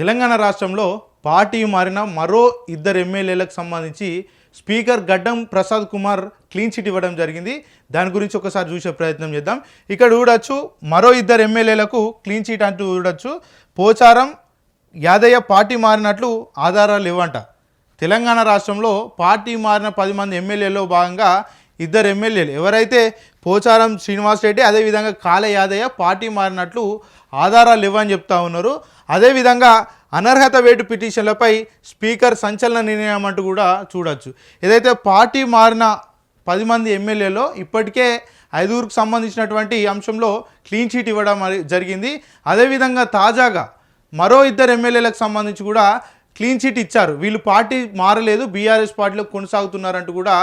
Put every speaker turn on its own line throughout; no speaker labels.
తెలంగాణ రాష్ట్రంలో పార్టీ మారిన మరో ఇద్దరు ఎమ్మెల్యేలకు సంబంధించి స్పీకర్ గడ్డం ప్రసాద్ కుమార్ క్లీన్ చిట్ ఇవ్వడం జరిగింది. దాని గురించి ఒకసారి చూసే ప్రయత్నం చేద్దాం. ఇక్కడ చూడొచ్చు మరో ఇద్దరు ఎమ్మెల్యేలకు క్లీన్ చిట్ అంటూ చూడొచ్చు. పోచారం యాదయ్య పార్టీ మారినట్లు ఆధారాలు ఇవ్వంట తెలంగాణ రాష్ట్రంలో పార్టీ మారిన పది మంది ఎమ్మెల్యేలో భాగంగా ఇద్దరు ఎమ్మెల్యేలు. ఎవరైతే పోచారం శ్రీనివాస్ రెడ్డి అదేవిధంగా కాళ యాదయ్య పార్టీ మారినట్లు ఆధారాలు ఇవ్వని చెప్తా ఉన్నారు. అదేవిధంగా అనర్హత వేటు పిటిషన్లపై స్పీకర్ సంచలన నిర్ణయం అంటూ కూడా చూడొచ్చు. ఏదైతే పార్టీ మారిన పది మంది ఎమ్మెల్యేలో ఇప్పటికే ఐదుగురికి సంబంధించినటువంటి అంశంలో క్లీన్ చీట్ ఇవ్వడం జరిగింది. అదేవిధంగా తాజాగా మరో ఇద్దరు ఎమ్మెల్యేలకు సంబంధించి కూడా క్లీన్ చిట్ ఇచ్చారు. వీళ్ళు పార్టీ మారలేదు బీఆర్ఎస్ పార్టీలో కొనసాగుతున్నారంటూ కూడా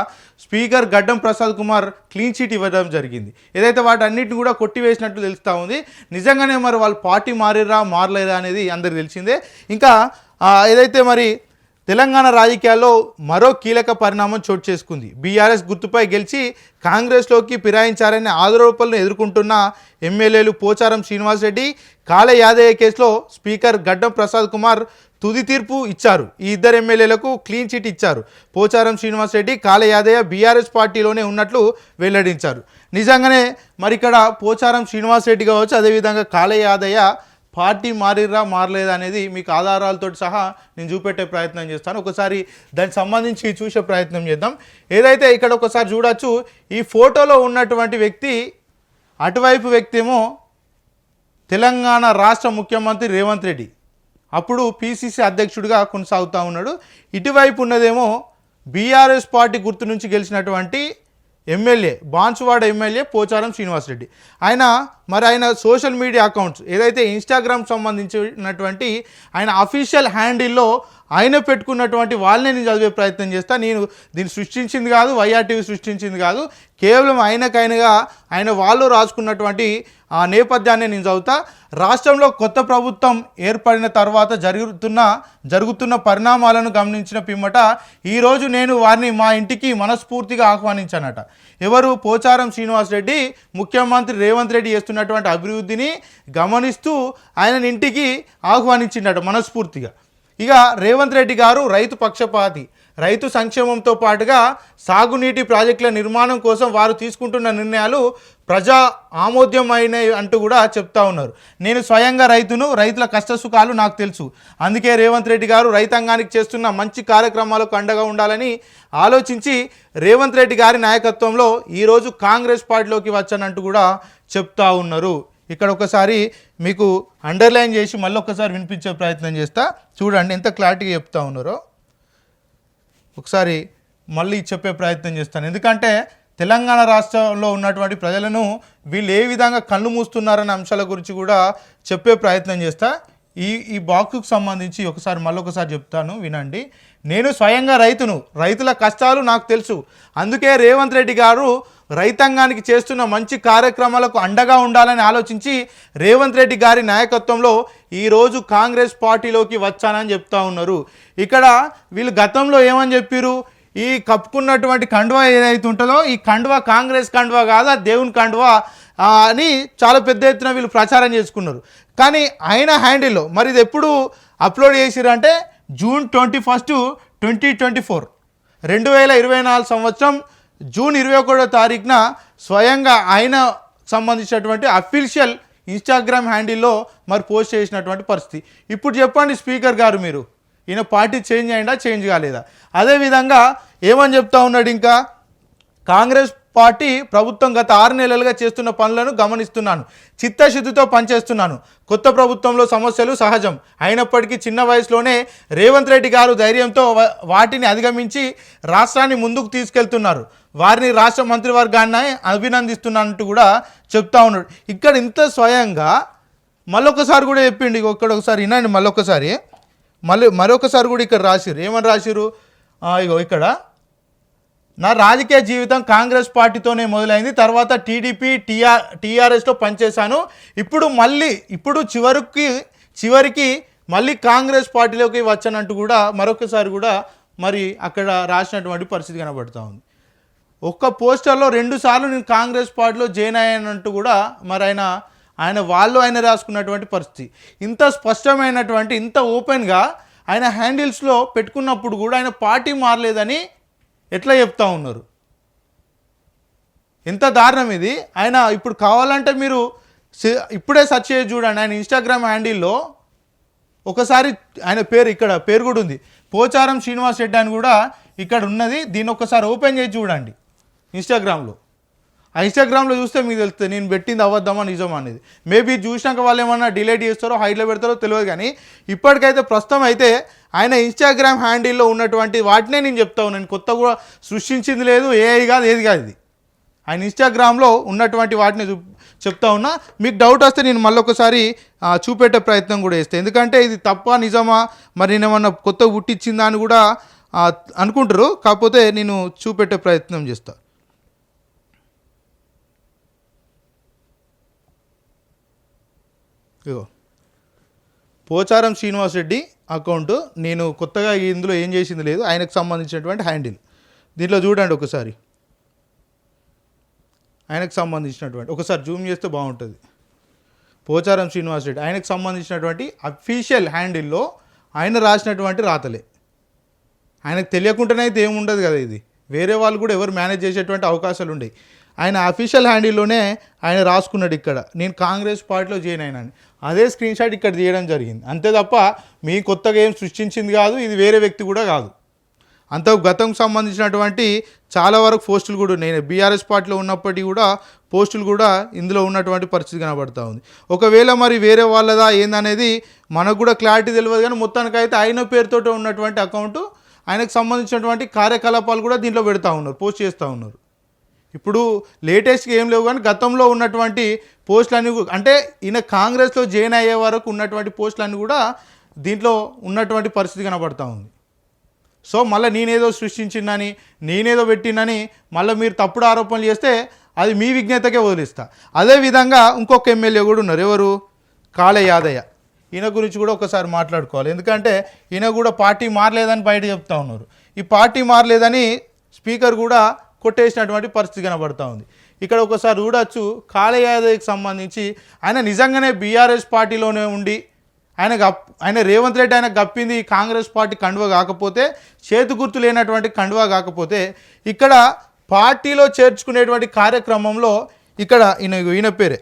స్పీకర్ గడ్డం ప్రసాద్ కుమార్ క్లీన్ చిట్ ఇవ్వడం జరిగింది. ఏదైతే వాటన్నిటిని కూడా కొట్టివేసినట్టు తెలుస్తూ ఉంది. నిజంగానే మరి వాళ్ళు పార్టీ మారిరా మారలేదా అనేది అందరికి తెలిసిందే. ఇంకా ఏదైతే మరి తెలంగాణ రాజకీయాల్లో మరో కీలక పరిణామం చోటు చేసుకుంది. బీఆర్ఎస్ గుర్తుపై గెలిచి కాంగ్రెస్లోకి ఫిరాయించారనే ఆరోపణలను ఎదుర్కొంటున్న ఎమ్మెల్యేలు పోచారం శ్రీనివాసరెడ్డి కాళ యాదయ్య కేసులో స్పీకర్ గడ్డం ప్రసాద్ కుమార్ తుది తీర్పు ఇచ్చారు. ఈ ఇద్దరు ఎమ్మెల్యేలకు క్లీన్ చిట్ ఇచ్చారు. పోచారం శ్రీనివాసరెడ్డి కాళ యాదయ్య బీఆర్ఎస్ పార్టీలోనే ఉన్నట్లు వెల్లడించారు. నిజంగానే మరి ఇక్కడ పోచారం శ్రీనివాసరెడ్డి కావచ్చు అదేవిధంగా కాళ యాదయ్య పార్టీ మారిరా మారలేదా అనేది మీకు ఆధారాలతో సహా నేను చూపెట్టే ప్రయత్నం చేస్తాను. ఒకసారి దానికి సంబంధించి చూసే ప్రయత్నం చేద్దాం. ఏదైతే ఇక్కడ ఒకసారి చూడొచ్చు ఈ ఫోటోలో ఉన్నటువంటి వ్యక్తి అటువైపు వ్యక్తి ఏమో తెలంగాణ రాష్ట్ర ముఖ్యమంత్రి రేవంత్ రెడ్డి. అప్పుడు పిసిసి అధ్యక్షుడిగా కొనసాగుతూ ఉన్నాడు. ఇటువైపు ఉన్నదేమో బీఆర్ఎస్ పార్టీ గుర్తు నుంచి గెలిచినటువంటి ఎమ్మెల్యే బాన్సువాడ ఎమ్మెల్యే పోచారం శ్రీనివాసరెడ్డి. ఆయన మరి ఆయన సోషల్ మీడియా అకౌంట్స్ ఏదైతే ఇన్స్టాగ్రామ్ సంబంధించినటువంటి ఆయన అఫీషియల్ హ్యాండిల్లో ఆయన పెట్టుకున్నటువంటి వాళ్ళని నేను చదివే ప్రయత్నం చేస్తా. నేను దీన్ని సృష్టించింది కాదు వైఆర్టీవీ సృష్టించింది కాదు. కేవలం ఆయనకైనగా ఆయన వాళ్ళు రాసుకున్నటువంటి ఆ నేపథ్యాన్ని నేను చదువుతా. రాష్ట్రంలో కొత్త ప్రభుత్వం ఏర్పడిన తర్వాత జరుగుతున్న జరుగుతున్న పరిణామాలను గమనించిన పిమ్మట ఈరోజు నేను వారిని మా ఇంటికి మనస్ఫూర్తిగా ఆహ్వానించానట. ఎవరు పోచారం శ్రీనివాస్ రెడ్డి ముఖ్యమంత్రి రేవంత్ రెడ్డి చేస్తున్నటువంటి అభివృద్ధిని గమనిస్తూ ఆయన ఇంటికి ఆహ్వానించిండట మనస్ఫూర్తిగా. ఇక రేవంత్ రెడ్డి గారు రైతు పక్షపాతి. రైతు సంక్షేమంతో పాటుగా సాగునీటి ప్రాజెక్టుల నిర్మాణం కోసం వారు తీసుకుంటున్న నిర్ణయాలు ప్రజా ఆమోద్యమైనవి అంటూ కూడా చెప్తా ఉన్నారు. నేను స్వయంగా రైతును రైతుల కష్టసుఖాలు నాకు తెలుసు. అందుకే రేవంత్ రెడ్డి గారు రైతాంగానికి చేస్తున్న మంచి కార్యక్రమాలకు అండగా ఉండాలని ఆలోచించి రేవంత్ రెడ్డి గారి నాయకత్వంలో ఈరోజు కాంగ్రెస్ పార్టీలోకి వచ్చానంటూ కూడా చెప్తా ఉన్నారు. ఇక్కడ ఒకసారి మీకు అండర్లైన్ చేసి మళ్ళీ ఒకసారి వినిపించే ప్రయత్నం చేస్తా. చూడండి ఎంత క్లారిటీగా చెప్తా ఉన్నారో. ఒకసారి మళ్ళీ చెప్పే ప్రయత్నం చేస్తాను. ఎందుకంటే తెలంగాణ రాష్ట్రంలో ఉన్నటువంటి ప్రజలను వీళ్ళు ఏ విధంగా కళ్ళు మూస్తున్నారనే అంశాల గురించి కూడా చెప్పే ప్రయత్నం చేస్తా. ఈ ఈ బాక్స్కు సంబంధించి ఒకసారి మళ్ళీ ఒకసారి చెప్తాను వినండి. నేను స్వయంగా రైతును రైతుల కష్టాలు నాకు తెలుసు. అందుకే రేవంత్ రెడ్డి గారు రైతాంగానికి చేస్తున్న మంచి కార్యక్రమాలకు అండగా ఉండాలని ఆలోచించి రేవంత్ రెడ్డి గారి నాయకత్వంలో ఈరోజు కాంగ్రెస్ పార్టీలోకి వచ్చానని చెప్తా ఉన్నారు. ఇక్కడ వీళ్ళు గతంలో ఏమని చెప్పారు ఈ కప్పుకున్నటువంటి కండువా ఏదైతే ఉంటుందో ఈ కండువా కాంగ్రెస్ కండువా కాదా దేవుని కండువా అని చాలా పెద్ద ఎత్తున వీళ్ళు ప్రచారం చేసుకున్నారు. కానీ ఆయన హ్యాండిల్లో మరి ఇది ఎప్పుడు upload చేసిరంటే June twenty first twenty twenty four. రెండు వేల ఇరవై నాలుగు సంవత్సరం జూన్ ఇరవై ఒకటో తారీఖున స్వయంగా ఆయన సంబంధించినటువంటి అఫీషియల్ ఇన్స్టాగ్రామ్ హ్యాండిల్లో మరి పోస్ట్ చేసినటువంటి పరిస్థితి. ఇప్పుడు చెప్పండి స్పీకర్ గారు మీరు ఈయన పార్టీ చేంజ్ అయిందా చేంజ్ కాలేదా? అదేవిధంగా ఏమని చెప్తా ఉన్నాడు ఇంకా? కాంగ్రెస్ పార్టీ ప్రభుత్వం గత ఆరు నెలలుగా చేస్తున్న పనులను గమనిస్తున్నాను. చిత్తశుద్ధితో పనిచేస్తున్నాను. కొత్త ప్రభుత్వంలో సమస్యలు సహజం. అయినప్పటికీ చిన్న వయసులోనే రేవంత్ రెడ్డి గారు ధైర్యంతో వాటిని అధిగమించి రాష్ట్రాన్ని ముందుకు తీసుకెళ్తున్నారు. వారిని రాష్ట్ర మంత్రివర్గాన్ని అభినందిస్తున్నానంటూ కూడా చెప్తా ఉన్నాడు. ఇక్కడ ఇంత స్వయంగా మళ్ళొకసారి కూడా చెప్పిండు ఇగో ఇక్కడ ఒకసారి వినండి మళ్ళొకసారి. మళ్ళీ మరొకసారి కూడా ఇక్కడ రాసిరు ఏమని రాసిరు ఇగో ఇక్కడ. నా రాజకీయ జీవితం కాంగ్రెస్ పార్టీతోనే మొదలైంది తర్వాత టీడీపీ టీఆర్ టీఆర్ఎస్లో పనిచేశాను. ఇప్పుడు మళ్ళీ ఇప్పుడు చివరికి చివరికి మళ్ళీ కాంగ్రెస్ పార్టీలోకి వచ్చానంటూ కూడా మరొకసారి కూడా మరి అక్కడ రాసినటువంటి పరిస్థితి కనబడుతూ ఉంది. ఒక్క పోస్టర్లో రెండు సార్లు నేను కాంగ్రెస్ పార్టీలో జాయిన్ అయ్యానంటూ కూడా మరి ఆయన ఆయన వాళ్ళు ఆయన రాసుకున్నటువంటి పరిస్థితి. ఇంత స్పష్టమైనటువంటి ఇంత ఓపెన్గా ఆయన హ్యాండిల్స్లో పెట్టుకున్నప్పుడు కూడా ఆయన పార్టీ మారలేదని ఎట్లా చెప్తా ఉన్నారు? ఎంత దారుణం ఇది. ఆయన ఇప్పుడు కావాలంటే మీరు ఇప్పుడే సెర్చ్ చేసి చూడండి. ఆయన ఇన్స్టాగ్రామ్ హ్యాండిల్లో ఒకసారి ఆయన పేరు ఇక్కడ పేరు కూడా ఉంది. పోచారం శ్రీనివాస్ రెడ్డి అని కూడా ఇక్కడ ఉన్నది. దీన్ని ఒకసారి ఓపెన్ చేసి చూడండి. ఇన్స్టాగ్రామ్లో. ఆ ఇన్స్టాగ్రామ్లో చూస్తే మీకు తెలుస్తుంది నేను పెట్టింది అబద్ధమా నిజమా అనేది. మేబీ చూసినాక వాళ్ళు ఏమన్నా డిలేట్ చేస్తారో హైట్లో పెడతారో తెలియదు కానీ ఇప్పటికైతే ప్రస్తుతం అయితే ఆయన ఇన్స్టాగ్రామ్ హ్యాండిల్లో ఉన్నటువంటి వాటినే నేను చెప్తా నేను కొత్త కూడా సృష్టించింది లేదు ఏఐ కాదు ఏది కాదు ఇది. ఆయన ఇన్స్టాగ్రామ్లో ఉన్నటువంటి వాటిని చెప్తా ఉన్నా. మీకు డౌట్ వస్తే నేను మళ్ళీ ఒకసారి చూపెట్టే ప్రయత్నం కూడా చేస్తాను ఎందుకంటే ఇది తప్ప నిజమా? మరి నేను ఏమన్నా కొత్త పుట్టించిందా అని కూడా అనుకుంటారు. కాకపోతే నేను చూపెట్టే ప్రయత్నం చేస్తాను ఇగో పోచారం శ్రీనివాస్ రెడ్డి అకౌంట్ నేను కొత్తగా ఇందులో ఏం చేసింది లేదు ఆయనకు సంబంధించినటువంటి హ్యాండిల్. దీంట్లో చూడండి ఒకసారి. ఆయనకు సంబంధించినటువంటి ఒకసారి జూమ్ చేస్తే బాగుంటుంది. పోచారం శ్రీనివాస్ రెడ్డి ఆయనకు సంబంధించినటువంటి అఫీషియల్ హ్యాండిల్లో ఆయన రాసినటువంటి రాతలే. ఆయనకు తెలియకుండానే అయితే ఏముండదు కదా ఇది. వేరే వాళ్ళు కూడా ఎవరు మేనేజ్ చేసేటువంటి అవకాశాలు ఉండేవి. ఆయన అఫీషియల్ హ్యాండిల్లోనే ఆయన రాసుకున్నాడు ఇక్కడ. నేను కాంగ్రెస్ పార్టీలో జాయిన్ అయినాను. అదే స్క్రీన్ షాట్ ఇక్కడ తీయడం జరిగింది. అంతే తప్ప మీ కొత్తగా ఏం సృష్టించింది కాదు ఇది వేరే వ్యక్తి కూడా కాదు. అంత గతంకు సంబంధించినటువంటి చాలా వరకు పోస్టులు కూడా నేను బీఆర్ఎస్ పార్టీలో ఉన్నప్పటికీ కూడా పోస్టులు కూడా ఇందులో ఉన్నటువంటి పరిస్థితి కనబడతా ఉంది. ఒకవేళ మరి వేరే వాళ్ళదా ఏందనేది మనకు కూడా క్లారిటీ తెలియదు కానీ మొత్తానికైతే ఆయన పేరుతో ఉన్నటువంటి అకౌంట్ ఆయనకు సంబంధించినటువంటి కార్యకలాపాలు కూడా దీంట్లో పెడతా ఉన్నారు పోస్ట్ చేస్తూ ఉన్నారు. ఇప్పుడు లేటెస్ట్గా ఏం లేవు కానీ గతంలో ఉన్నటువంటి పోస్టులన్నీ అంటే ఈయన కాంగ్రెస్లో జాయిన్ అయ్యే వరకు ఉన్నటువంటి పోస్టులన్నీ కూడా దీంట్లో ఉన్నటువంటి పరిస్థితి కనబడతా ఉంది. సో మళ్ళీ నేనేదో సృష్టించిందని నేనేదో పెట్టినని మళ్ళీ మీరు తప్పుడు ఆరోపణలు చేస్తే అది మీ విజ్ఞతకే వదిలిస్తా. అదేవిధంగా ఇంకొక ఎమ్మెల్యే కూడా ఉన్నారు. ఎవరు? కాళ యాదయ్య. ఈయన గురించి కూడా ఒకసారి మాట్లాడుకోవాలి. ఎందుకంటే ఈయన కూడా పార్టీ మారలేదని బయట చెప్తా ఉన్నారు. ఈ పార్టీ మారలేదని స్పీకర్ కూడా కొట్టేసినటువంటి పరిస్థితి కనబడుతూ ఉంది. ఇక్కడ ఒకసారి చూడొచ్చు కాళ సంబంధించి ఆయన నిజంగానే బీఆర్ఎస్ పార్టీలోనే ఉండి ఆయన గప్ ఆయన రేవంత్ రెడ్డి ఆయన గప్పింది కాంగ్రెస్ పార్టీ కండువ కాకపోతే చేతి గుర్తు లేనటువంటి కండువ కాకపోతే ఇక్కడ పార్టీలో చేర్చుకునేటువంటి కార్యక్రమంలో ఇక్కడ ఈయన ఈయన పేరే.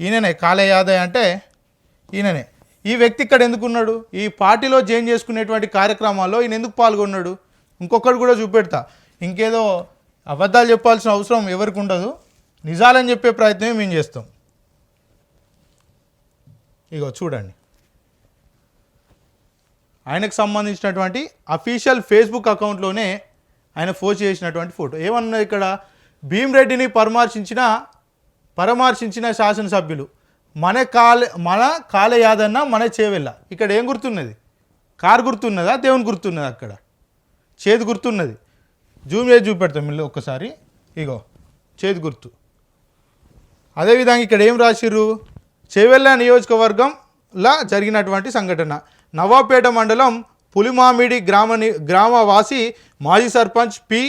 ఈయననే కాళయాదయ్ అంటే ఈయననే. ఈ వ్యక్తి ఇక్కడ ఎందుకున్నాడు ఈ పార్టీలో జాయిన్ చేసుకునేటువంటి కార్యక్రమాల్లో ఈయన ఎందుకు పాల్గొన్నాడు? ఇంకొకటి కూడా చూపెడతా. ఇంకేదో అబద్ధాలు చెప్పాల్సిన అవసరం ఎవరికి ఉండదు. నిజాలని చెప్పే ప్రయత్నమే మేము చేస్తాం. ఇగో చూడండి. ఆయనకు సంబంధించినటువంటి అఫీషియల్ ఫేస్బుక్ అకౌంట్లోనే ఆయన పోస్ట్ చేసినటువంటి ఫోటో. ఏమన్నా ఇక్కడ భీమరెడ్డిని పరామర్శించిన పరామర్శించిన శాసనసభ్యులు మన కాల మన కాల యాదన్న మన చేవెళ్ళ. ఇక్కడ ఏం గుర్తున్నది? కారు గుర్తున్నదా? దేవుని గుర్తున్నదా అక్కడ? చేతి గుర్తున్నది. జూమ్ చేసి చూపెడతాం మళ్ళీ ఒక్కసారి. ఇగో చేతి గుర్తు. అదేవిధంగా ఇక్కడ ఏం రాసిర్రు? చేవెళ్ళ నియోజకవర్గంలో జరిగినటువంటి సంఘటన. నవాపేట మండలం పులిమామిడి గ్రామని గ్రామవాసి మాజీ సర్పంచ్ పి.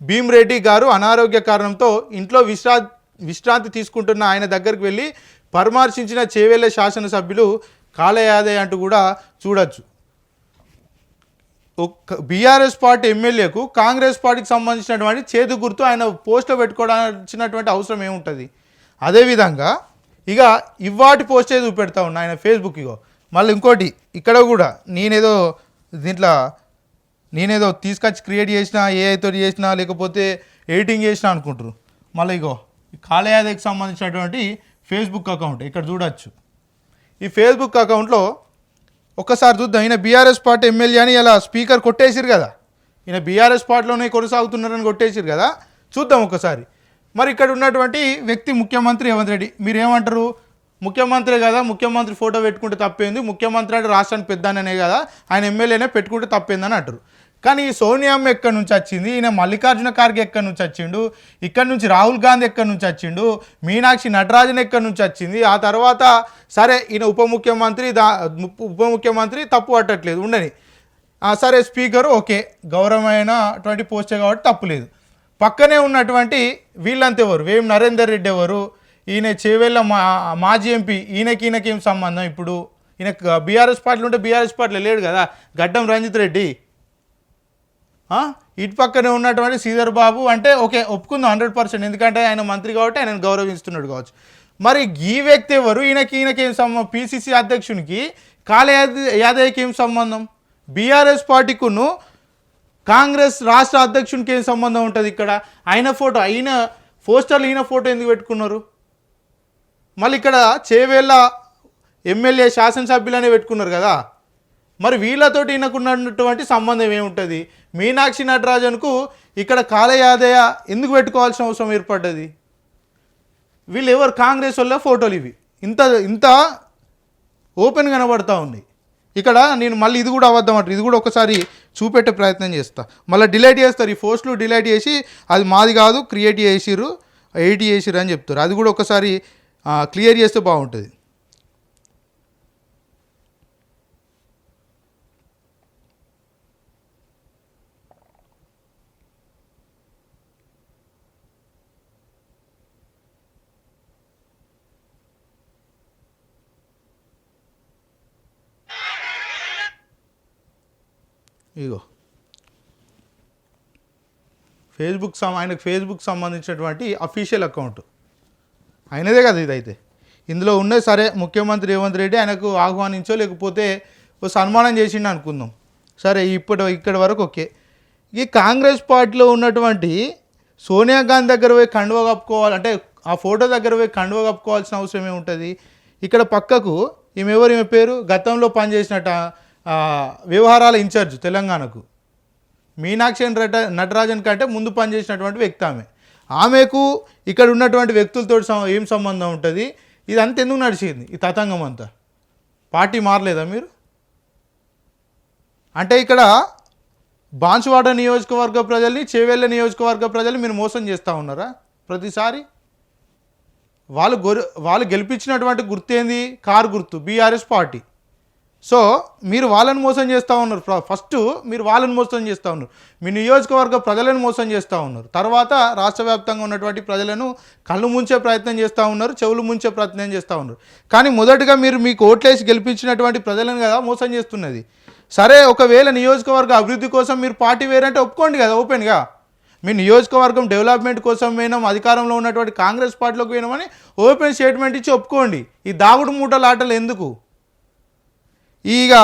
భీమ్రెడ్డి గారు అనారోగ్య కారణంతో ఇంట్లో విశ్రా విశ్రాంతి తీసుకుంటున్న ఆయన దగ్గరికి వెళ్ళి పరామర్శించిన చేవెళ్ళ శాసనసభ్యులు కాలయాదే అంటూ కూడా చూడొచ్చు. బీఆర్ఎస్ పార్టీ ఎమ్మెల్యేకు కాంగ్రెస్ పార్టీకి సంబంధించినటువంటి చేదు గుర్తు ఆయన పోస్ట్లో పెట్టుకోవాల్సినటువంటి అవసరం ఏముంటుంది? అదేవిధంగా ఇక ఇవాటి పోస్టే చూపెడతా ఉన్నా ఆయన ఫేస్బుక్ ఇగో. మళ్ళీ ఇంకోటి ఇక్కడ కూడా నేనేదో దీంట్లో నేనేదో తీసుకొచ్చి క్రియేట్ చేసినా ఏఐతో చేసినా లేకపోతే ఎడిటింగ్ చేసినా అనుకుంటారు మళ్ళీ ఇగో ఈ కాళయాదకి సంబంధించినటువంటి ఫేస్బుక్ అకౌంట్ ఇక్కడ చూడొచ్చు. ఈ ఫేస్బుక్ అకౌంట్లో ఒక్కసారి చూద్దాం. ఈయన బీఆర్ఎస్ పార్టీ ఎమ్మెల్యే అని ఇలా స్పీకర్ కొట్టేసిరు కదా. ఈయన బీఆర్ఎస్ పార్టీలోనే కొనసాగుతున్నారని కొట్టేసిరు కదా. చూద్దాం ఒకసారి మరి ఇక్కడ ఉన్నటువంటి వ్యక్తి ముఖ్యమంత్రి రేవంత్ రెడ్డి మీరు ఏమంటారు ముఖ్యమంత్రి కదా ముఖ్యమంత్రి ఫోటో పెట్టుకుంటే తప్పేంది? ముఖ్యమంత్రి అంటే రాష్ట్రానికి పెద్దాననే కదా ఆయన ఎమ్మెల్యేనే పెట్టుకుంటే తప్పేందని అంటారు. కానీ ఈ సోనియామ్మ ఎక్కడి నుంచి వచ్చింది? ఈయన మల్లికార్జున ఖార్గే ఎక్కడి నుంచి వచ్చిండు? ఇక్కడ నుంచి రాహుల్ గాంధీ ఎక్కడి నుంచి వచ్చిండు? మీనాక్షి నటరాజన్ ఎక్కడి నుంచి వచ్చింది? ఆ తర్వాత సరే ఈయన ఉప ముఖ్యమంత్రి దా ఉప ముఖ్యమంత్రి తప్పు పట్టట్లేదు ఉండని. సరే స్పీకర్ ఓకే గౌరవమైనటువంటి పోస్టే కాబట్టి తప్పులేదు పక్కనే ఉన్నటువంటి వీళ్ళంతెవరు వేం నరేందర్ రెడ్డి ఎవరు? ఈయన చేవేళ్ళ మా మాజీ ఎంపీ ఈయనకి ఈయనకి సంబంధం ఇప్పుడు? ఈయన బీఆర్ఎస్ పార్టీలు ఉంటే బీఆర్ఎస్ పార్టీలో లేడు కదా గడ్డం రంజిత్ రెడ్డి. ఇటు పక్కనే ఉన్నటువంటి శ్రీధర్ బాబు అంటే ఓకే ఒప్పుకుందాం హండ్రెడ్ పర్సెంట్. ఎందుకంటే ఆయన మంత్రి కాబట్టి ఆయన గౌరవిస్తున్నాడు కావచ్చు. మరి ఈ వ్యక్తి ఎవరు? ఈయనకి ఈయనకి ఏం సంబంధం? పిసిసి అధ్యక్షునికి కాళే యాద- యాదయ్యకి ఏం సంబంధం? బీఆర్ఎస్ పార్టీకును కాంగ్రెస్ రాష్ట్ర అధ్యక్షునికి ఏం సంబంధం ఉంటుంది ఇక్కడ? ఆయన ఫోటో ఆయన పోస్టర్లు ఈయన ఫోటో ఎందుకు పెట్టుకున్నారు? మళ్ళీ ఇక్కడ చేవేళ్ళ ఎమ్మెల్యే శాసనసభ్యులనే పెట్టుకున్నారు కదా? మరి వీళ్ళతోటి ఈయనకున్నటువంటి సంబంధం ఏముంటుంది? మీనాక్షి నటరాజన్కు ఇక్కడ కాలయాదయ ఎందుకు పెట్టుకోవాల్సిన అవసరం ఏర్పడ్డది? వీళ్ళు ఎవరు కాంగ్రెస్ వల్ల ఫోటోలు ఇవి. ఇంత ఇంత ఓపెన్ కనబడతా ఉంది. ఇక్కడ నేను మళ్ళీ ఇది కూడా అవద్దాం అంటారు ఇది కూడా ఒకసారి చూపెట్టే ప్రయత్నం చేస్తా. మళ్ళీ డిలైట్ చేస్తారు ఈ పోస్టులు డిలైట్ చేసి అది మాది కాదు క్రియేట్ చేసిర్రు ఎయిట్ చేసిర్రు అని చెప్తారు. అది కూడా ఒకసారి క్లియర్ చేస్తే బాగుంటుంది. ఇగో. ఫేస్బుక్ సం ఆయనకు ఫేస్బుక్ సంబంధించినటువంటి అఫీషియల్ అకౌంట్ ఆయనదే కదా ఇదైతే. ఇందులో ఉన్నది సరే ముఖ్యమంత్రి రేవంత్ రెడ్డి ఆయనకు ఆహ్వానించో లేకపోతే ఓ సన్మానం చేసిండు అనుకుందాం. సరే ఇప్పటి ఇక్కడి వరకు ఓకే. ఈ కాంగ్రెస్ పార్టీలో ఉన్నటువంటి సోనియా గాంధీ దగ్గర పోయి కండువ కప్పుకోవాలి అంటే ఆ ఫోటో దగ్గర పోయి కండువ కప్పుకోవాల్సిన అవసరం ఏముంటుంది? ఇక్కడ పక్కకు ఈమె ఎవరు ఈమె పేరు? గతంలో పనిచేసినట్ట వ్యవహారాల ఇన్ఛార్జ్ తెలంగాణకు. మీనాక్షి నట నటరాజన్ కంటే ముందు పనిచేసినటువంటి వ్యక్తి ఆమె. ఆమెకు ఇక్కడ ఉన్నటువంటి వ్యక్తులతో సం- ఏం సంబంధం ఉంటుంది? ఇది అంత ఎందుకు నడిచింది ఈ తతంగం అంతా? పార్టీ మారలేదా మీరు? అంటే ఇక్కడ బాన్సువాడ నియోజకవర్గ ప్రజల్ని చెవెళ్ళ నియోజకవర్గ ప్రజల్ని మీరు మోసం చేస్తూ ఉన్నారా ప్రతిసారి? వాళ్ళు గొరు వాళ్ళు గెలిపించినటువంటి గుర్తు ఏంది? కారు గుర్తు బీఆర్ఎస్ పార్టీ. సో మీరు వాళ్ళని మోసం చేస్తూ ఉన్నారు. ఫ- ఫస్ట్ మీరు వాళ్ళని మోసం చేస్తూ ఉన్నారు. మీ నియోజకవర్గ ప్రజలను మోసం చేస్తూ ఉన్నారు. తర్వాత రాష్ట్ర వ్యాప్తంగా ఉన్నటువంటి ప్రజలను కళ్ళు ముంచే ప్రయత్నం చేస్తూ ఉన్నారు చెవులు ముంచే ప్రయత్నం చేస్తూ ఉన్నారు. కానీ మొదటగా మీరు మీకు ఓట్లేసి గెలిపించినటువంటి ప్రజలను కదా మోసం చేస్తున్నది. సరే ఒకవేళ నియోజకవర్గ అభివృద్ధి కోసం మీరు పార్టీ వేరంటే ఒప్పుకోండి కదా ఓపెన్గా. మీ నియోజకవర్గం డెవలప్మెంట్ కోసం పోయినాం అధికారంలో ఉన్నటువంటి కాంగ్రెస్ పార్టీలోకి పోయినామని ఓపెన్ స్టేట్మెంట్ ఇచ్చి ఒప్పుకోండి. ఈ దాగుడు మూటలు ఆటలు ఎందుకు? ఇక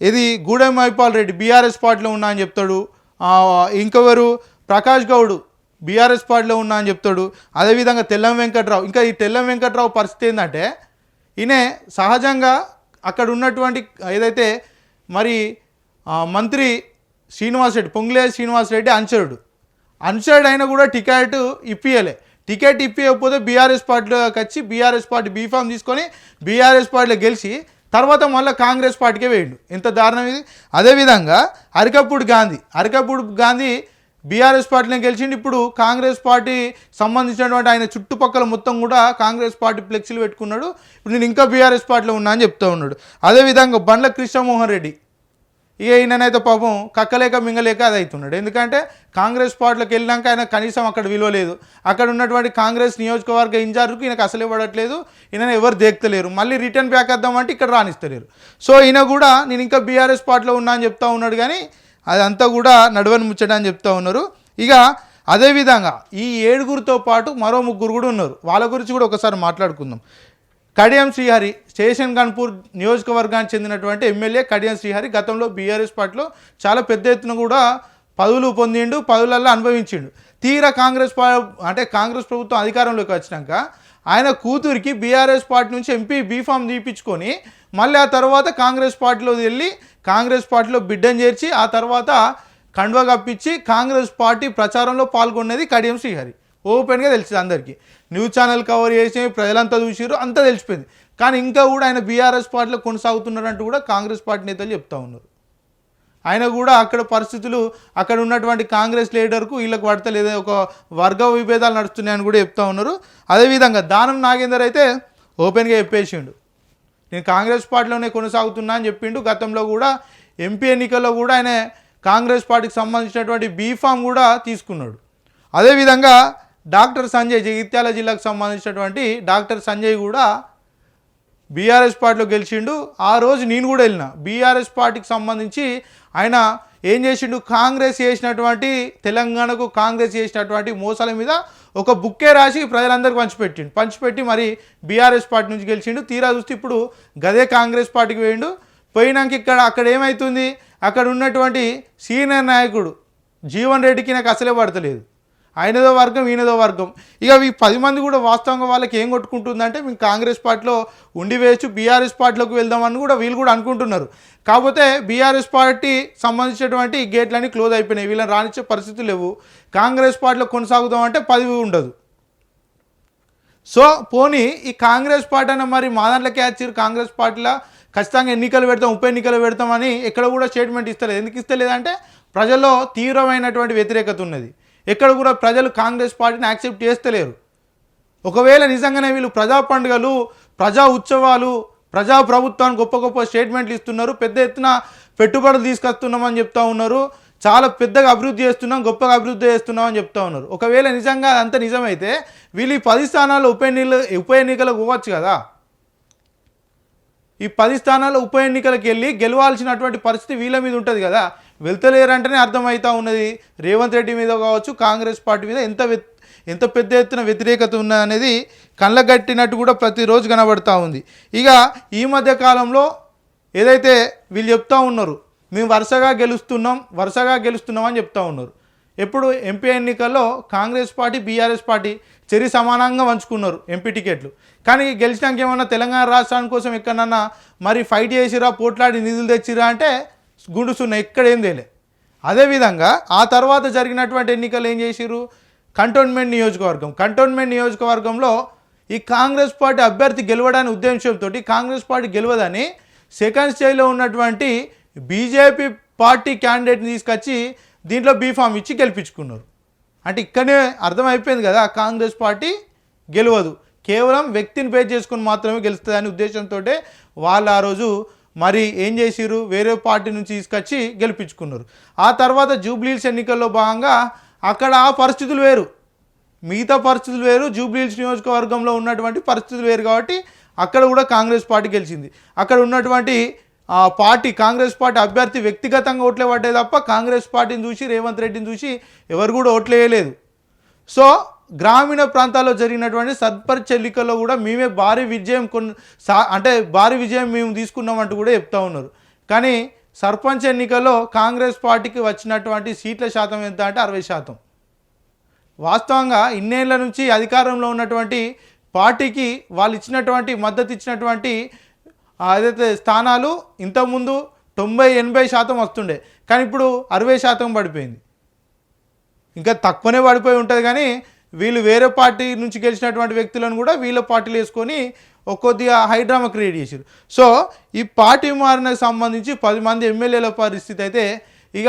ఇది గూడెం మైపాల్ రెడ్డి బీఆర్ఎస్ పార్టీలో ఉన్నా అని చెప్తాడు. ఇంకెవరు? ప్రకాష్ గౌడ్ బీఆర్ఎస్ పార్టీలో ఉన్నా అని చెప్తాడు. అదేవిధంగా తెల్లం వెంకట్రావు. ఇంకా ఈ తెల్లం వెంకట్రావు పరిస్థితి ఏంటంటే ఈయనే సహజంగా అక్కడ ఉన్నటువంటి ఏదైతే మరి మంత్రి శ్రీనివాస్ రెడ్డి పొంగులే శ్రీనివాస్ రెడ్డి అనుచరుడు అనుచరుడు అయినా కూడా టికెట్ ఇప్పియలే. టికెట్ ఇప్పియకపోతే బీఆర్ఎస్ పార్టీలోకి వచ్చి బీఆర్ఎస్ పార్టీ బీఫామ్ తీసుకొని బీఆర్ఎస్ పార్టీలో గెలిచి తర్వాత మళ్ళీ కాంగ్రెస్ పార్టీకే వేయండు. ఎంత దారుణం ఇది. అదేవిధంగా అరికప్పుడు గాంధీ అరికప్పుడు గాంధీ బీఆర్ఎస్ పార్టీని గెలిచిండు. ఇప్పుడు కాంగ్రెస్ పార్టీ సంబంధించినటువంటి ఆయన చుట్టుపక్కల మొత్తం కూడా కాంగ్రెస్ పార్టీ ఫ్లెక్సీలు పెట్టుకున్నాడు. ఇప్పుడు నేను ఇంకా బీఆర్ఎస్ పార్టీలో ఉన్నా అని చెప్తూ ఉన్నాడు. అదేవిధంగా బండ్ల కృష్ణమోహన్ రెడ్డి ఇక ఈయననైతే పాపం కక్కలేక మింగలేక అది అవుతున్నాడు. ఎందుకంటే కాంగ్రెస్ పార్టీలోకి వెళ్ళినాక ఆయన కనీసం అక్కడ విలువ లేదు. అక్కడ ఉన్నటువంటి కాంగ్రెస్ నియోజకవర్గ ఇన్ఛార్జ్కి ఈయనకు అసలే పడట్లేదు ఈయన ఎవరు దేక్తలేరు. మళ్ళీ రిటర్న్ బ్యాక్ వద్దామంటే ఇక్కడ రాణిస్తలేరు. సో ఈయన కూడా నేను ఇంకా బీఆర్ఎస్ పార్టీలో ఉన్నా అని చెప్తా ఉన్నాడు కానీ అదంతా కూడా నడవని ముచ్చట అని చెప్తా ఉన్నారు. ఇక అదేవిధంగా ఈ ఏడుగురితో పాటు మరో ముగ్గురు కూడా ఉన్నారు. వాళ్ళ గురించి కూడా ఒకసారి మాట్లాడుకుందాం. కడియం శ్రీహరి స్టేషన్ గన్పూర్ నియోజకవర్గానికి చెందినటువంటి ఎమ్మెల్యే కడియం శ్రీహరి గతంలో బీఆర్ఎస్ పార్టీలో చాలా పెద్ద ఎత్తున కూడా పదవులు పొందిండు పదవులలో అనుభవించిండు. తీరా కాంగ్రెస్ అంటే కాంగ్రెస్ ప్రభుత్వం అధికారంలోకి వచ్చినాక ఆయన కూతురికి బీఆర్ఎస్ పార్టీ నుంచి ఎంపీ బీఫామ్ తీపించుకొని మళ్ళీ ఆ తర్వాత కాంగ్రెస్ పార్టీలో వెళ్ళి కాంగ్రెస్ పార్టీలో బిడ్డను చేర్చి ఆ తర్వాత కండువ కప్పించి కాంగ్రెస్ పార్టీ ప్రచారంలో పాల్గొన్నది కడియం శ్రీహరి. ఓపెన్గా తెలిసింది అందరికీ. న్యూస్ ఛానల్ కవర్ చేసి ప్రజలంతా చూసిరు అంతా తెలిసిపోయింది. కానీ ఇంకా కూడా ఆయన బీఆర్ఎస్ పార్టీలో కొనసాగుతున్నారంటూ కూడా కాంగ్రెస్ పార్టీ నేతలు చెప్తా ఉన్నారు. ఆయన కూడా అక్కడ పరిస్థితులు అక్కడ ఉన్నటువంటి కాంగ్రెస్ లీడర్కు వీళ్ళకు పడతలేదు ఒక వర్గ విభేదాలు నడుస్తున్నాయని కూడా చెప్తా ఉన్నారు. అదేవిధంగా దానం నాగేందర్ అయితే ఓపెన్గా చెప్పేసిండు. నేను కాంగ్రెస్ పార్టీలోనే కొనసాగుతున్నా అని చెప్పిండు. గతంలో కూడా ఎంపీ ఎన్నికల్లో కూడా ఆయన కాంగ్రెస్ పార్టీకి సంబంధించినటువంటి బీఫామ్ కూడా తీసుకున్నాడు. అదేవిధంగా డాక్టర్ సంజయ్ జగిత్యాల జిల్లాకు సంబంధించినటువంటి డాక్టర్ సంజయ్ కూడా బీఆర్ఎస్ పార్టీలో గెలిచిండు. ఆ రోజు నేను కూడా వెళ్ళిన. బీఆర్ఎస్ పార్టీకి సంబంధించి ఆయన ఏం చేసిండు? కాంగ్రెస్ చేసినటువంటి తెలంగాణకు కాంగ్రెస్ చేసినటువంటి మోసాల మీద ఒక బుక్కే రాసి ప్రజలందరికీ పంచిపెట్టిండు. పంచిపెట్టి మరి బీఆర్ఎస్ పార్టీ నుంచి గెలిచిండు. తీరా చూస్తే ఇప్పుడు గదే కాంగ్రెస్ పార్టీకి పోయిండు. పోయినాక ఇక్కడ అక్కడ ఏమవుతుంది అక్కడ ఉన్నటువంటి సీనియర్ నాయకుడు జీవన్ రెడ్డికి నాకు అసలే పడతలేదు. ఆయనదో వర్గం ఈయనదో వర్గం. ఇక ఈ పది మంది కూడా వాస్తవంగా వాళ్ళకి ఏం కొట్టుకుంటుందంటే మేము కాంగ్రెస్ పార్టీలో ఉండి వేయచ్చు బీఆర్ఎస్ పార్టీలోకి వెళ్దామని కూడా వీళ్ళు కూడా అనుకుంటున్నారు. కాకపోతే బీఆర్ఎస్ పార్టీ సంబంధించినటువంటి గేట్లన్నీ క్లోజ్ అయిపోయినాయి. వీళ్ళని రానిచ్చే పరిస్థితులు లేవు. కాంగ్రెస్ పార్టీలో కొనసాగుదామంటే పదవి ఉండదు. సో పోనీ ఈ కాంగ్రెస్ పార్టీ అన్న మరి మా దాంట్లోకి వచ్చారు కాంగ్రెస్ పార్టీలో ఖచ్చితంగా ఎన్నికలు పెడతాం ఉప ఎన్నికలు పెడతామని ఎక్కడ కూడా స్టేట్మెంట్ ఇస్తలేదు. ఎందుకు ఇస్తలేదంటే ప్రజల్లో తీవ్రమైనటువంటి వ్యతిరేకత ఉన్నది. ఎక్కడ కూడా ప్రజలు కాంగ్రెస్ పార్టీని యాక్సెప్ట్ చేస్తలేరు. ఒకవేళ నిజంగానే వీళ్ళు ప్రజా పండుగలు ప్రజా ఉత్సవాలు ప్రజా ప్రభుత్వానికి గొప్ప గొప్ప స్టేట్మెంట్లు ఇస్తున్నారు పెద్ద ఎత్తున పెట్టుబడులు తీసుకొస్తున్నామని చెప్తా ఉన్నారు చాలా పెద్దగా అభివృద్ధి చేస్తున్నాం గొప్పగా అభివృద్ధి చేస్తున్నాం అని చెప్తా ఉన్నారు. ఒకవేళ నిజంగా అంత నిజమైతే వీళ్ళు ఈ పది స్థానాల్లో ఉప ఎన్నికలు ఉప ఎన్నికలకు పోవచ్చు కదా? ఈ పది స్థానాల్లో ఉప ఎన్నికలకు వెళ్ళి గెలవాల్సినటువంటి పరిస్థితి వీళ్ళ మీద ఉంటుంది కదా? వెళ్తలేరంటేనే అర్థమవుతా ఉన్నది. రేవంత్ రెడ్డి మీద కావచ్చు కాంగ్రెస్ పార్టీ మీద ఎంత ఎంత పెద్ద ఎత్తున వ్యతిరేకత ఉన్న అనేది కళ్ళగట్టినట్టు కూడా ప్రతిరోజు కనబడుతూ ఉంది. ఇక ఈ మధ్య కాలంలో ఏదైతే వీళ్ళు చెప్తా ఉన్నారు మేము వరుసగా గెలుస్తున్నాం వరుసగా గెలుస్తున్నాం అని చెప్తా ఉన్నారు. ఎప్పుడు ఎంపీ ఎన్నికల్లో కాంగ్రెస్ పార్టీ బీఆర్ఎస్ పార్టీ చెరి సమానంగా పంచుకున్నారు ఎంపీ టికెట్లు. కానీ గెలిచినాక ఏమన్నా తెలంగాణ రాష్ట్రాని కోసం ఎక్కడన్నా మరి ఫైట్ చేసిరా పోట్లాడి నిధులు తెచ్చిరా అంటే గుండు సున్నా ఎక్కడేం తేలే. అదేవిధంగా ఆ తర్వాత జరిగినటువంటి ఎన్నికలు ఏం చేసిరు కంటోన్మెంట్ నియోజకవర్గం. కంటోన్మెంట్ నియోజకవర్గంలో ఈ కాంగ్రెస్ పార్టీ అభ్యర్థి గెలవడానికి ఉద్దేశంతో కాంగ్రెస్ పార్టీ గెలవదని సెకండ్ స్టేజ్లో ఉన్నటువంటి బీజేపీ పార్టీ క్యాండిడేట్ని తీసుకొచ్చి దీంట్లో బీఫామ్ ఇచ్చి గెలిపించుకున్నారు. అంటే ఇక్కడనే అర్థమైపోయింది కదా కాంగ్రెస్ పార్టీ గెలవదు. కేవలం వ్యక్తిని పే చేసుకుని మాత్రమే గెలుస్తుందనే ఉద్దేశంతో వాళ్ళు ఆ రోజు మరి ఏం చేసిరు వేరే పార్టీ నుంచి తీసుకొచ్చి గెలిపించుకున్నారు. ఆ తర్వాత జూబ్లీల్స్ ఎన్నికల్లో భాగంగా అక్కడ ఆ పరిస్థితులు వేరు. మిగతా పరిస్థితులు వేరు. జూబ్లీహిల్స్ నియోజకవర్గంలో ఉన్నటువంటి పరిస్థితులు వేరు కాబట్టి అక్కడ కూడా కాంగ్రెస్ పార్టీ గెలిచింది. అక్కడ ఉన్నటువంటి ఆ పార్టీ కాంగ్రెస్ పార్టీ అభ్యర్థి వ్యక్తిగతంగా ఓట్లే పడ్డాయి తప్ప కాంగ్రెస్ పార్టీని చూసి రేవంత్ రెడ్డిని చూసి ఎవరు కూడా ఓట్లేయలేదు. సో గ్రామీణ ప్రాంతాల్లో జరిగినటువంటి సర్పంచ్ ఎన్నికల్లో కూడా మేమే భారీ విజయం కొన్ని సా అంటే భారీ విజయం మేము తీసుకున్నామంటూ కూడా చెప్తా ఉన్నారు. కానీ సర్పంచ్ ఎన్నికల్లో కాంగ్రెస్ పార్టీకి వచ్చినటువంటి సీట్ల శాతం ఎంత అంటే అరవై శాతం. వాస్తవంగా ఇన్నేళ్ళ నుంచి అధికారంలో ఉన్నటువంటి పార్టీకి వాళ్ళు ఇచ్చినటువంటి మద్దతు ఇచ్చినటువంటి ఏదైతే స్థానాలు ఇంతకుముందు తొంభై ఎనభై శాతం వస్తుండే. కానీ ఇప్పుడు అరవై శాతం పడిపోయింది. ఇంకా తక్కువనే పడిపోయి ఉంటుంది కానీ వీళ్ళు వేరే పార్టీ నుంచి గెలిచినటువంటి వ్యక్తులను కూడా వీళ్ళ పార్టీలు వేసుకొని ఒక కొద్దిగా హైడ్రామా క్రియేట్ చేశారు. సో ఈ పార్టీ మారినకు సంబంధించి పది మంది ఎమ్మెల్యేల పరిస్థితి అయితే ఇక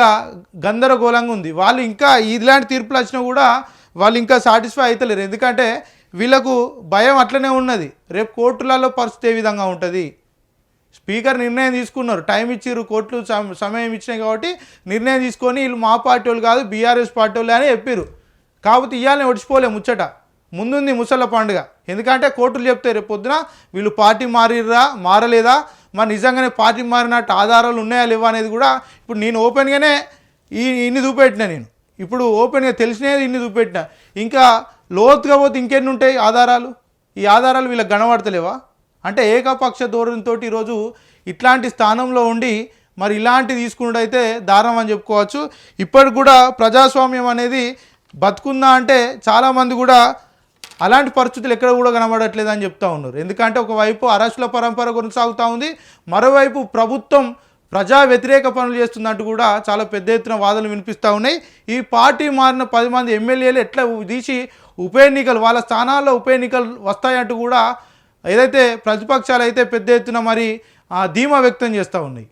గందరగోళంగా ఉంది. వాళ్ళు ఇంకా ఇలాంటి తీర్పులు వచ్చినా కూడా వాళ్ళు ఇంకా సాటిస్ఫై అవుతలేరు ఎందుకంటే వీళ్ళకు భయం అట్లనే ఉన్నది. రేపు కోర్టులలో పరిస్థితి ఏ విధంగా ఉంటుంది? స్పీకర్ నిర్ణయం తీసుకున్నారు. టైం ఇచ్చిర్రు కోర్టులు సమ- సమయం ఇచ్చినాయి కాబట్టి నిర్ణయం తీసుకొని వీళ్ళు మా పార్టీ వాళ్ళు కాదు బీఆర్ఎస్ పార్టీ వాళ్ళు అని చెప్పారు కాబట్టి ఇవాళనే ఒడిచిపోలే ముచ్చట. ముందుంది ముసళ్ళ పండుగ. ఎందుకంటే కోర్టులు చెప్తే రేపు పొద్దున వీళ్ళు పార్టీ మారిర్రా మారలేదా? మరి నిజంగానే పార్టీ మారినట్టు ఆధారాలు ఉన్నాయా లేవా అనేది కూడా ఇప్పుడు నేను ఓపెన్గానే ఈ ఇన్ని చూపెట్టిన నేను. ఇప్పుడు ఓపెన్గా తెలిసినది ఇన్ని చూపెట్టిన. ఇంకా లోతుగా పోతే ఇంకెన్ని ఉంటాయి ఆధారాలు? ఈ ఆధారాలు వీళ్ళకి గణపడతలేవా అంటే ఏకపక్ష ధోరణితో ఈరోజు ఇట్లాంటి స్థానంలో ఉండి మరి ఇలాంటి తీసుకున్నట్టయితే దారం అని చెప్పుకోవచ్చు. ఇప్పటికి కూడా ప్రజాస్వామ్యం అనేది బతుకుందా అంటే చాలామంది కూడా అలాంటి పరిస్థితులు ఎక్కడ కూడా కనబడట్లేదు అని చెప్తా ఉన్నారు. ఎందుకంటే ఒకవైపు అరెస్టుల పరంపర కొనసాగుతూ ఉంది మరోవైపు ప్రభుత్వం ప్రజా వ్యతిరేక పనులు చేస్తున్నట్టు కూడా చాలా పెద్ద ఎత్తున వాదనలు వినిపిస్తూ ఉన్నాయి. ఈ పార్టీ మారిన పది మంది ఎమ్మెల్యేలు ఎట్లా తీసి ఉప ఎన్నికలు వాళ్ళ స్థానాల్లో ఉప ఎన్నికలు వస్తాయంటూ కూడా ఏదైతే ప్రతిపక్షాలు అయితే పెద్ద ఎత్తున మరి ఆ ధీమా వ్యక్తం చేస్తూ ఉన్నాయి.